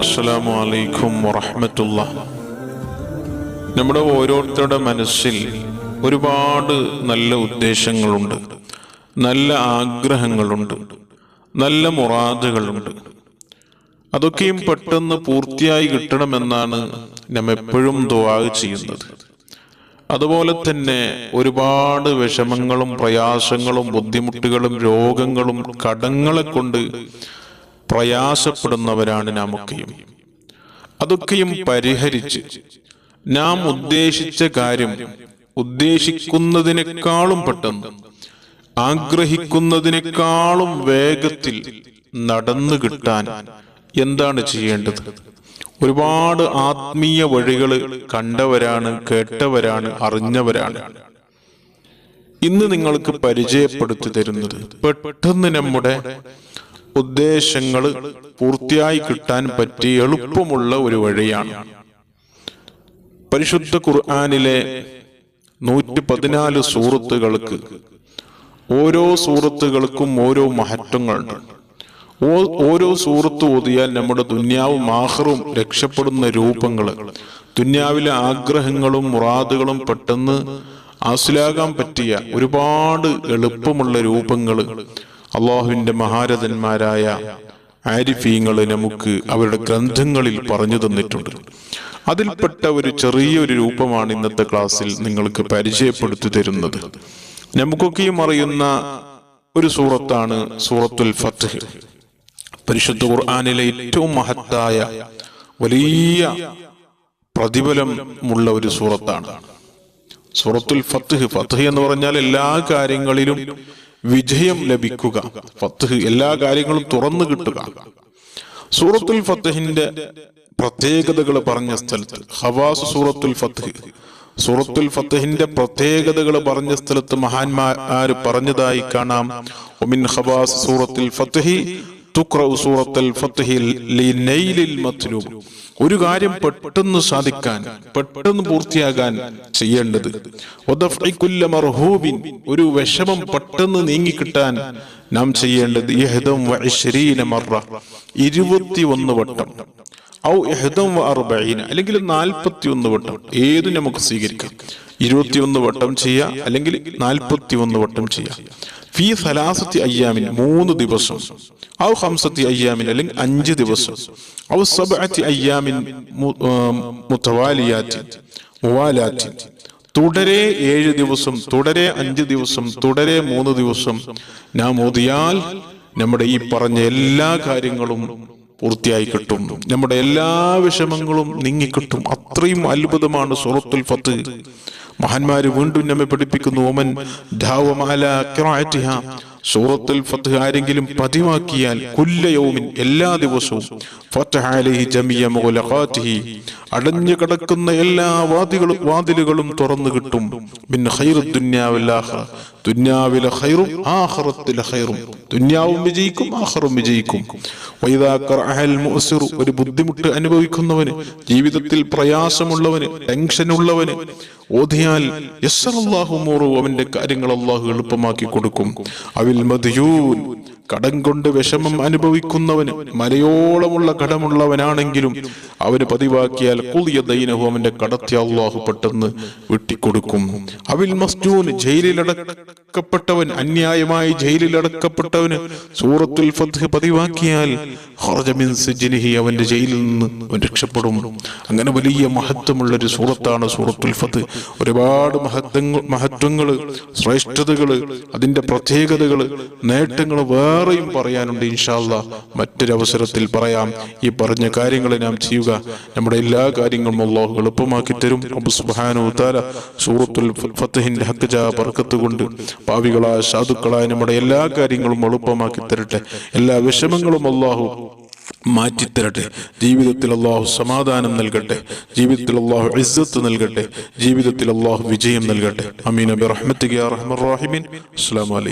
അസ്സലാമു അലൈക്കും വറഹമത്തുള്ള. നമ്മുടെ ഓരോരുത്തരുടെ മനസ്സിൽ ഒരുപാട് നല്ല ഉദ്ദേശങ്ങളുണ്ട് നല്ല ആഗ്രഹങ്ങളുണ്ട് നല്ല മുറാദുകളുണ്ട്. അതൊക്കെയും പെട്ടെന്ന് പൂർത്തിയായി കിട്ടണമെന്നാണ് നാം എപ്പോഴും ദുആ ചെയ്യുന്നത്. അതുപോലെ തന്നെ ഒരുപാട് വിഷമങ്ങളും പ്രയാസങ്ങളും ബുദ്ധിമുട്ടുകളും രോഗങ്ങളും കടങ്ങളെ കൊണ്ട് പ്രയാസപ്പെടുന്നവരാണ് നാമൊക്കെയും. അതൊക്കെയും പരിഹരിച്ച് നാം ഉദ്ദേശിച്ച കാര്യം ഉദ്ദേശിക്കുന്നതിനേക്കാളും പെട്ടെന്ന് ആഗ്രഹിക്കുന്നതിനേക്കാളും വേഗത്തിൽ നടന്നു കിട്ടാൻ എന്താണ് ചെയ്യേണ്ടത്? ഒരുപാട് ആത്മീയ വഴികൾ കണ്ടവരാണ് കേട്ടവരാണ് അറിഞ്ഞവരാണ്. ഇന്ന് നിങ്ങൾക്ക് പരിചയപ്പെടുത്തി തരുന്നത് പെട്ടെന്ന് നമ്മുടെ ഉദ്ദേശങ്ങൾ പൂർത്തിയായി കിട്ടാൻ പറ്റിയ എളുപ്പമുള്ള ഒരു വഴിയാണ്. പരിശുദ്ധ ഖുർആാനിലെ നൂറ്റി പതിനാല് സൂറത്തുകൾക്ക് ഓരോ സൂറത്തുകൾക്കും ഓരോ മഹത്വങ്ങളുണ്ട്. ഓരോ സൂറത്ത് ഓതിയാൽ നമ്മുടെ ദുന്യാവും ആഹറും രക്ഷപ്പെടുന്ന രൂപങ്ങൾ ദുന്യാവിലെ ആഗ്രഹങ്ങളും മുറാദുകളും പെട്ടെന്ന് ആസ്ലാകാൻ പറ്റിയ ഒരുപാട് എളുപ്പമുള്ള രൂപങ്ങൾ അള്ളാഹുവിന്റെ മഹാരഥന്മാരായ ആരിഫീങ്ങളെ നമുക്ക് അവരുടെ ഗ്രന്ഥങ്ങളിൽ പറഞ്ഞു തന്നിട്ടുണ്ട്. അതിൽപ്പെട്ട ഒരു ചെറിയൊരു രൂപമാണ് ഇന്നത്തെ ക്ലാസ്സിൽ നിങ്ങൾക്ക് പരിചയപ്പെടുത്തി തരുന്നത്. നമുക്കൊക്കെയും അറിയുന്ന ഒരു സൂറത്താണ് സൂറത്തുൽ ഫത്ത്. പരിശുദ്ധ ഖുർആാനിലെ ഏറ്റവും മഹത്തായ വലിയ പ്രതിഫലം ഉള്ള ഒരു സൂറത്താണ്. സൂറത്തുൽ ഫത്ത് ഫത്ത് എന്ന് പറഞ്ഞാൽ എല്ലാ കാര്യങ്ങളിലും വിജയം ലഭിക്കുക. ഫത്ത് എല്ലാ കാര്യങ്ങളും തുറന്നു കിട്ടുക. സൂറത്തുൽ ഫത്തഹിന്റെ പ്രത്യേകതകൾ പറഞ്ഞ സ്ഥലത്ത് ഹവാസ് സൂറത്തുൽ ഫത്ഹ്. സൂറത്തുൽ ഫത്തഹിന്റെ പ്രത്യേകതകൾ പറഞ്ഞ സ്ഥലത്ത് മഹാന്മാർ പറഞ്ഞതായി കാണാം. ഒമിൻ ഹവാസ് സൂറത്തുൽ ഫത്ഹി ഒരു കാര്യം പെട്ടെന്ന് സാധിക്കാൻ പെട്ടെന്ന് പൂർത്തിയാകാൻ ചെയ്യേണ്ടത്. ഒരു വിഷമം പെട്ടെന്ന് നീങ്ങിക്കിട്ടാൻ നാം ചെയ്യേണ്ടത് ഇരുപത്തിയൊന്ന് വട്ടം. ഔ അല്ലെങ്കിൽ നാൽപ്പത്തിയൊന്ന് വട്ടം ഏത് നമുക്ക് സ്വീകരിക്കാം. ഇരുപത്തിയൊന്ന് വട്ടം ചെയ്യാം അല്ലെങ്കിൽ നാൽപ്പത്തിയൊന്ന് വട്ടം ചെയ്യാം. ഫീ സലാസത്തി അയ്യാമിൻ മൂന്ന് ദിവസം. ഔ ഹംസത്തി അയ്യാമിൻ അല്ലെങ്കിൽ അഞ്ച് ദിവസം. ഔ സബഅത്തി അയ്യാമിൻ മുത്തവാലിയാറ്റി മുവാലാറ്റി തുടരെ ഏഴ് ദിവസം തുടരെ അഞ്ച് ദിവസം തുടരെ മൂന്ന് ദിവസം നാം ഓതിയാൽ നമ്മുടെ ഈ പറഞ്ഞ എല്ലാ കാര്യങ്ങളും പൂർത്തിയായി കിട്ടും. നമ്മുടെ എല്ലാ വിഷമങ്ങളും നീങ്ങിക്കിട്ടും. അത്രയും അത്ഭുതമാണ് സൂറത്തുൽ ഫത്ത്. മഹാന്മാര് വീണ്ടും നമ്മെ പഠിപ്പിക്കുന്നു. ഓമൻ സൂറത്തിൽ ഫത്ത് ആരെങ്കിലും പതിവാക്കിയാൽ കുല്ലയൗമിൻ എല്ലാ ദിവസവും. അടഞ്ഞു കിടക്കുന്ന എല്ലാ വാതിലുകളും തുറന്നു കിട്ടും. മിൻ ഹൈറും ദുനിയാ ഹൈറും. ദുനിയാവിലെ ദുനിയാവും വിജയിക്കും ആഖിറും വിജയിക്കും. ഒരു ബുദ്ധിമുട്ട് അനുഭവിക്കുന്നവന് ജീവിതത്തിൽ പ്രയാസമുള്ളവന് ടെൻഷനുള്ളവന് ഓതിയാൽ യസ്സറല്ലാഹു ഉമൂറു. അവന്റെ കാര്യങ്ങൾ അള്ളാഹു എളുപ്പമാക്കി കൊടുക്കും അവിൽ മതിയൂൻ കടം കൊണ്ട് വിഷമം അനുഭവിക്കുന്നവന് മലയോളമുള്ള കടമുള്ളവനാണെങ്കിലും അവന് പതിവാക്കിയാൽ കുളിയ ദൈനഹു അവന്റെ കടത്തെ അള്ളാഹു പെട്ടെന്ന് വെട്ടിക്കൊടുക്കും അവിൽ മസ്ജൂൻ ജയിലിലടക്കപ്പെട്ടവൻ അന്യായമായി ജയിലിൽ അടക്കപ്പെട്ടവന് സൂറത്തുൽ ഫത്ഹ് പതിവാക്കിയാൽ അവന്റെ ജയിലിൽ നിന്ന് അവൻ രക്ഷപ്പെടും. അങ്ങനെ വലിയ മഹത്വമുള്ള ഒരു സൂറത്താണ് സൂറത്തുൽ ഫത്ത് ഒരുപാട് മഹത്വങ്ങൾ മഹത്വങ്ങൾ ശ്രേഷ്ഠതകൾ അതിന്റെ പ്രത്യേകതകൾ നേട്ടങ്ങൾ വേറെയും പറയാനുണ്ട് ഇൻഷാല്ല മറ്റൊരവസരത്തിൽ പറയാം. ഈ പറഞ്ഞ കാര്യങ്ങളെ നാം ചെയ്യുക. നമ്മുടെ എല്ലാ കാര്യങ്ങളും അള്ളാഹു എളുപ്പമാക്കി തരും. അബു സുബ്ഹാനഹു തആല സൂറത്തുൽ ഫത്തഹിന്റെ ഹക്കജ പറക്കത്ത് കൊണ്ട് പാവികളായ സാധുക്കളായ നമ്മുടെ എല്ലാ കാര്യങ്ങളും എളുപ്പമാക്കി തരട്ടെ. എല്ലാ വിഷമങ്ങളും അള്ളാഹു മാറ്റിത്തരട്ടെ. ജീവിതത്തിൽ അള്ളാഹു സമാധാനം നൽകട്ടെ. ജീവിതത്തിൽ അള്ളാഹു ഇസ്സത്ത് നൽകട്ടെ. ജീവിതത്തിൽ അള്ളാഹു വിജയം നൽകട്ടെ. അമീൻ. അബി റഹ്മത്ത് അസ്സലാമു